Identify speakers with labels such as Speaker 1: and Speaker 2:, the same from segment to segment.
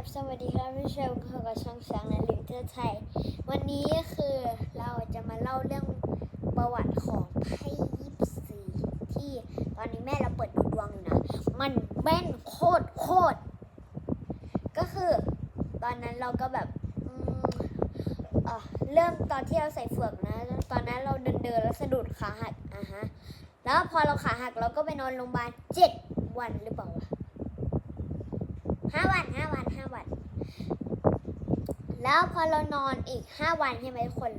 Speaker 1: ครับสวัสดีครับพี่เชลขอกับช่องช้างและลิเตอร์ไทย วันนี้คือเราจะมาเล่าเรื่องประวัติของไพ่ยิปซีที่ตอนนี้แม่เราเปิดดูดวงอยู่นะ มันแม่นโคตรโคตรก็คือตอนนั้นเราก็แบบเริ่มตอนที่เราใส่เฟือกนะ ตอนนั้นเราเดินเดินแล้วสะดุดขาหักอะฮะแล้วพอเราขาหักเราก็ไปนอนโรงพยาบาลเจ็ดวันหรือเปล่าวะห้าวันห้าวัน แล้วพอเรานอนอีกห้าวันใช่ไหมคน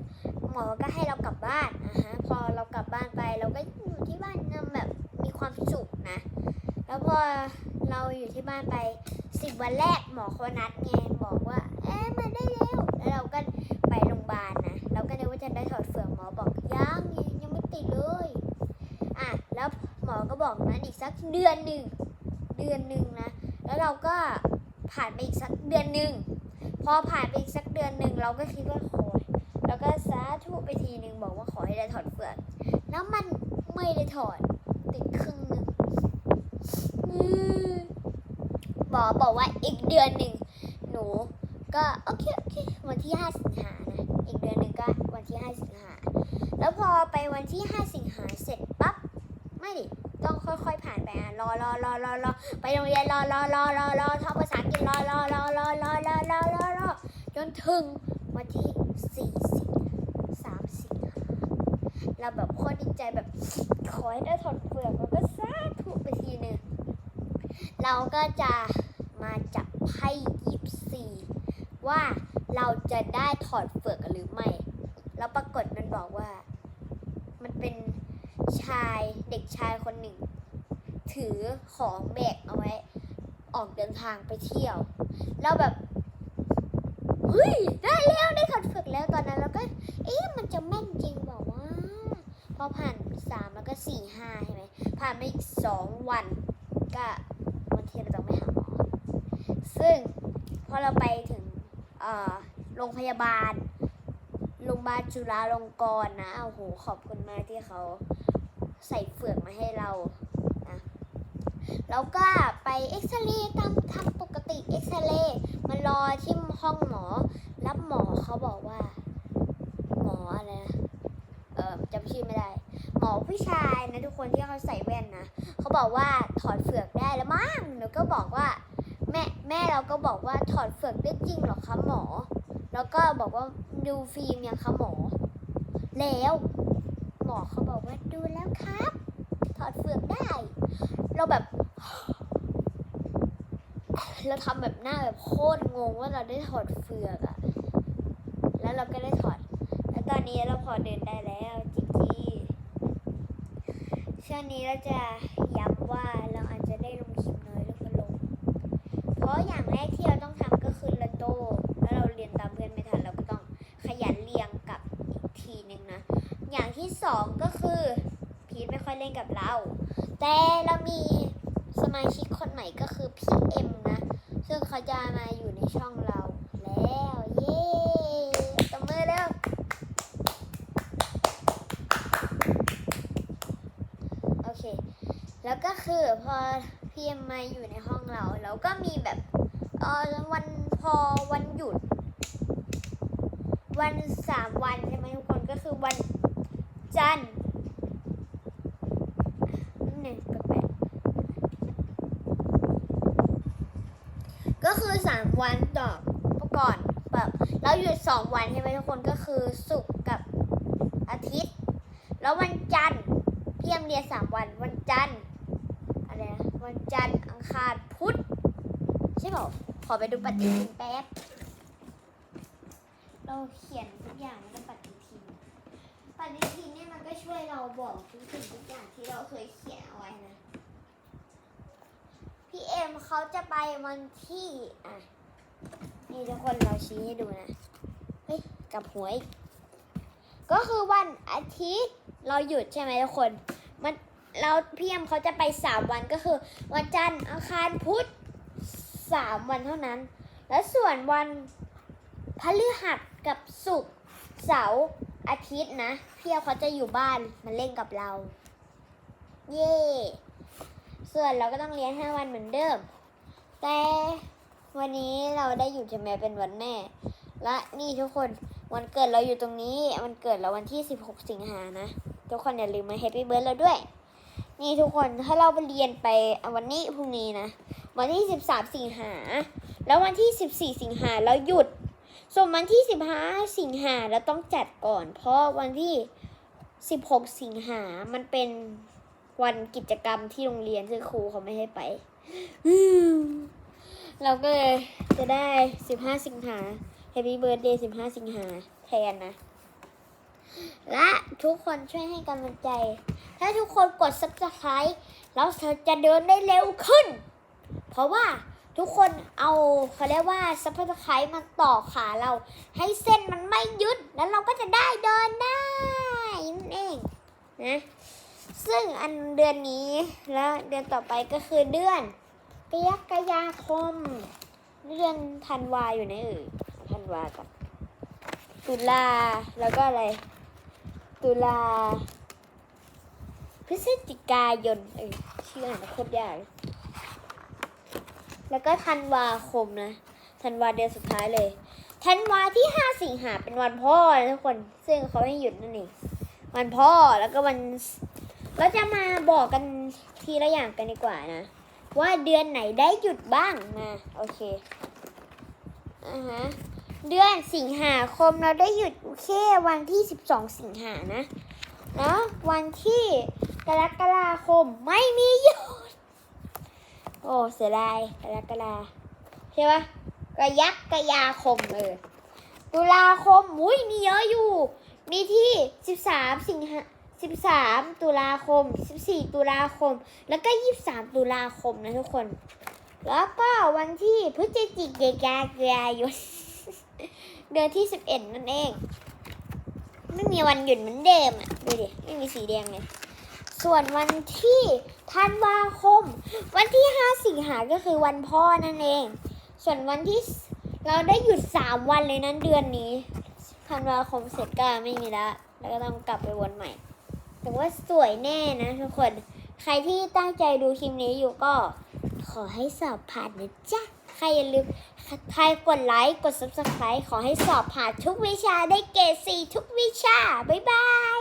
Speaker 1: หมอก็ให้เรากลับบ้านอะฮะพอเรากลับบ้านไปเราก็อยู่ที่บ้านนะแบบมีความสุขนะ แล้วพอเราอยู่ที่บ้านไปสิบวันแรกหมอเขานัดไงบอกว่า เอ๊ะมาได้แล้วแล้วเราก็ไปโรงพยาบาลนะเราก็นึกว่าจะได้ถอดเฟือกหมอบอกยังยังยังไม่ติดเลยอะแล้วหมอก็บอกนั้นอีกสักเดือนหนึ่งเดือนหนึ่งนะ แล้วเราก็ผ่านไปอีกสักเดือนหนึ่ง พอผ่านไปอีกสักเดือนหนึ่งเราก็คิดว่าโอยแล้วก็สาธุไปทีหนึ่งบอกว่าขอให้ได้ถอดเฟือกแล้วมันไม่ได้ถอดติดครึ่งหนึ่งอืมหมอบอกว่าอีกเดือนหนึ่งหนูก็โอเคโอเควันที่ห้าสิงหานะอีกเดือนหนึ่งก็วันที่ห้าสิงหาแล้วพอไปวันที่ห้าสิงหาเสร็จปั๊บไม่ดิ ต้องค่อยๆผ่านไปอะรอรอรอรอรอไปโรงเรียนรอรอรอรอรอท่องภาษาอังกฤษรอรอรอรอรอรอรอรอรอจนถึงวันที่สี่สิงสามสิงหาเราแบบโคตรดีใจแบบขอให้ได้ถอดเปลือกแล้วก็สาธุไปทีหนึ่งเราก็จะมาจับไพ่ยิปซีว่าเราจะได้ถอดเปลือกหรือไม่ แล้วปรากฏมันบอกว่า มันเป็นชายเด็กชาย คนหนึ่ง ถือของแบกเอาไว้ ออกเดินทางไปเที่ยวเราแบบเฮ้ยได้แล้วได้ถอดเฟือกแล้วตอนนั้นเราก็ เอ๊ะมันจะแม่นจริงบอกว่า พอผ่านสามแล้วก็สี่ห้าใช่ไหมผ่านไปอีกสองวัน ก็วันที่เราต้องไปหาหมอ ซึ่งพอเราไปถึงโรงพยาบาลโรงพยาบาลจุฬาลงกรณ์นะโอ้โหขอบคุณมากที่เขา ใส่เฟือกมาให้เราแล้วก็ไปเอ็กซเรย์ตามทำปกติเอ็กซเรย์มารอที่ห้องหมอ แล้วหมอเขาบอกว่า หมออะไรนะเออจำชื่อไม่ได้ หมอผู้ชายนะทุกคนที่เขาใส่แว่นนะเขาบอกว่าถอดเฟือกได้แล้วมั้งหนูก็บอกว่า แม่แม่เราก็บอกว่าถอดเฟือกได้จริงหรอคะหมอ แล้วก็บอกว่าดูฟิล์มยังคะหมอ แล้ว มอเขาบอกว่าดูแล้วครับ ถอดเฟือกได้ เราแบบ เราทำแบบหน้าแบบโคตรงงว่าเราได้ถอดเฟือกอะแล้วเราก็ได้ถอด แล้วตอนนี้เราพอเดินได้แล้วจิจีช่วงนี้เราจะย้ำว่าเราอาจจะได้ลงคลิปน้อยลงก็ลง เพราะอย่างแรกที่เราต้อง สองก็คือพีทไม่ค่อยเล่นกับเรา แต่เรามีสมาชิกคนใหม่ก็คือพีเอ็มนะ ซึ่งเขาจะมาอยู่ในช่องเราแล้ว เย้ตบมือเร็วโอเค แล้วก็คือพอพีเอ็มมาอยู่ในห้องเราเราก็มีแบบเออวันพอวันหยุด วันสามวันใช่ไหมทุกคนก็คือวัน จันทร์หนึ่งแปดก็คือสามวันต่อก่อนแบบแล้วหยุดสองวันใช่ไหมทุกคนก็คือศุกร์กับอาทิตย์ แล้ววันจันทร์พี่เอ็มเรียนสามวันวันจันทร์อะไรนะวันจันทร์อังคารพุธใช่เปล่าขอไปดูปฏิทินแป๊บ เราเขียนทุกอย่างในปฏิทิน ปฏิทินเนี่ยมันก็ช่วยเราบอกทุกสิ่งทุกอย่างที่เราเคยเขียนเอาไว้นะ พี่เอ็มเขาจะไปวันที่ อะ นี่ทุกคนเราชี้ให้ดูนะ เฮ้ย กับหวอีกก็คือวันอาทิตย์เราหยุดใช่ไหมทุกคน มันเราพี่เอ็มเขาจะไปสามวันก็คือ วันจันทร์อังคารพุธสามวันเท่านั้น แล้วส่วนวันพฤหัสกับศุกร์เสาร์ อาทิตย์นะเพี่เอเขาจะอยู่บ้านมาเล่นกับเรา เย่ส่วนเราก็ต้องเรียนห้าวันเหมือนเดิม แต่วันนี้เราได้อยู่ใช่ไหมเป็นวันแม่ และนี่ทุกคนวันเกิดเราอยู่ตรงนี้วันเกิดเราวันที่ 16 สิงหานะ ทุกคนอย่าลืมมาแฮปปี้เบิร์ดเราด้วย นี่ทุกคนถ้าเราไปเรียนไปวันนี้พรุ่งนี้นะ วันที่ 13 สิงหา แล้ววันที่ 14 สิงหาเราหยุด ส่วนวันที่ 15 สิงหาเราต้องจัดก่อน เพราะวันที่ 16 สิงหามันเป็นวันกิจกรรมที่โรงเรียนซึ่งครูเขาไม่ให้ไปเราก็เลยจะได้ 15 สิงหา Happy Birthday 15 สิงหาแทนนะ และทุกคนช่วยให้กำลังใจ ถ้าทุกคนกด subscribe แล้วเธอจะเดินได้เร็วขึ้น เพราะว่า ทุกคนเอาเขาเรียกว่า subscribe มาต่อขาเรา ให้เส้นมันไม่ยึดแล้วเราก็จะได้เดินได้นั่นเองนะซึ่งอันเดือนนี้แล้วเดือนต่อไปก็คือเดือนกรกฎาคม เดือนธันวาอยู่ในเอ่ยธันวากับตุลาแล้วก็อะไร ตุลาพฤศจิกายนเอ้ยชื่ออ่านโคตรยากเลย แล้วก็ธันวาคมนะธันวาเดือนสุดท้ายเลยธันวาที่ห้าสิงหาเป็นวันพ่อนะทุกคน ซึ่งเขาให้หยุดนั่นเองวันพ่อแล้วก็วันเราจะมาบอกกันทีละอย่างกันดีกว่านะ ว่าเดือนไหนได้หยุดบ้างนะโอเคอ่าฮะเดือนสิงหาคมเราได้หยุดแค่วันที่12สิงหานะแล้ววันที่กรกฎาคมไม่มีหยุด อ้เสียดายกรกฎาใช่ปะกระยักกระยาคมเออตุลาคมอุ้ยมีเยอะอยู่ มีที่ 13 สิงหา13 ตุลาคม 14 ตุลาคม แล้วก็ 23 ตุลาคมนะทุกคน แล้วก็วันที่พฤศจิกายนเดือนที่ 11 นั่นเอง ไม่มีวันหยุดเหมือนเดิมอะ ดูดิ ไม่มีสีแดงเลย ส่วนวันที่ธันวาคม วันที่ 5 สิงหาก็คือวันพ่อนั่นเอง ส่วนวันที่เราได้หยุด 3 วันเลยนั้นเดือนนี้ธันวาคมเสร็จก็ไม่มีละแล้วก็ต้องกลับไปวนใหม่ แต่ว่าสวยแน่นะทุกคน ใครที่ตั้งใจดูคลิปนี้อยู่ก็ขอให้สอบผ่านนะจ๊ะ ใครอย่าลืมใครกดไลค์ กด subscribe ขอให้สอบผ่านทุกวิชาได้เกรดสี่ทุกวิชา บ๊ายบาย